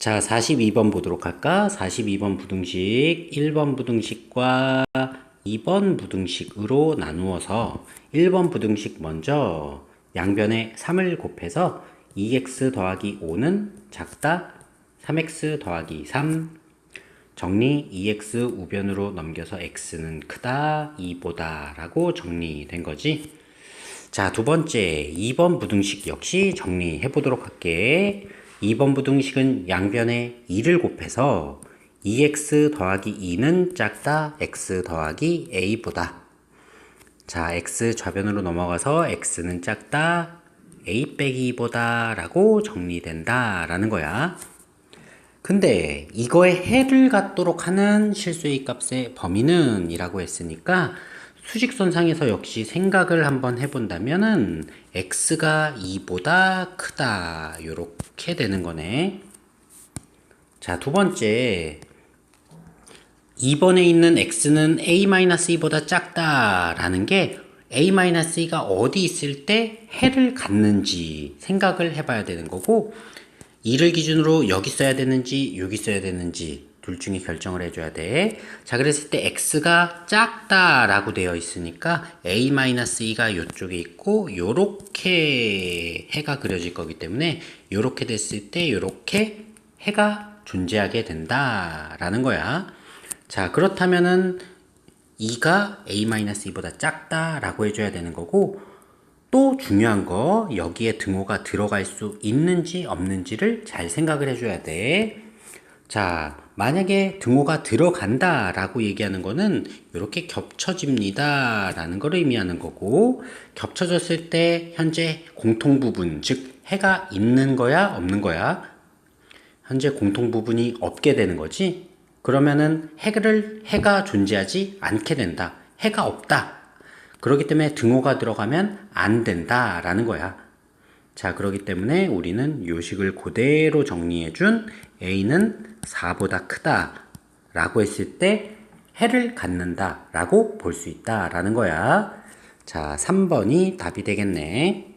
자, 42번 보도록 할까? 42번 부등식, 1번 부등식과 2번 부등식으로 나누어서 1번 부등식 먼저 양변에 3을 곱해서 2x 더하기 5는 작다 3x 더하기 3 정리 2x 우변으로 넘겨서 x는 크다 2보다 라고 정리된 거지. 자, 두 번째 2번 부등식 역시 정리해 보도록 할게. 2번 부등식은 양변에 2를 곱해서 2x 더하기 2는 작다 x 더하기 a보다. 자 x 좌변으로 넘어가서 x는 작다 a 빼기 2보다 라고 정리된다 라는 거야. 근데 이거에 해를 갖도록 하는 실수의 값의 범위는 이라고 했으니까 수직선상에서 역시 생각을 한번 해본다면은 x가 2보다 크다. 요렇게 되는 거네. 자 두 번째. 2번에 있는 x는 a-2보다 작다 라는 게 a-2가 어디 있을 때 해를 갖는지 생각을 해봐야 되는 거고 2를 기준으로 여기 써야 되는지 여기 써야 되는지 둘 중에 결정을 해줘야 돼. 자, 그랬을 때 x가 작다 라고 되어 있으니까 a-2가 이쪽에 있고 요렇게 해가 그려질 거기 때문에 요렇게 됐을 때 요렇게 해가 존재하게 된다 라는 거야. 자, 그렇다면은 2가 a-2보다 작다 라고 해줘야 되는 거고 또 중요한 거 여기에 등호가 들어갈 수 있는지 없는지를 잘 생각을 해줘야 돼. 자, 만약에 등호가 들어간다 라고 얘기하는 거는 이렇게 겹쳐집니다 라는 걸 의미하는 거고 겹쳐졌을 때 현재 공통 부분 즉 해가 있는 거야 없는 거야? 현재 공통 부분이 없게 되는 거지? 그러면은 해를 해가 존재하지 않게 된다. 해가 없다. 그렇기 때문에 등호가 들어가면 안 된다 라는 거야 자 그렇기 때문에 우리는 요식을 그대로 정리해 준 a는 4보다 크다 라고 했을 때 해를 갖는다 라고 볼 수 있다 라는 거야. 자 3번이 답이 되겠네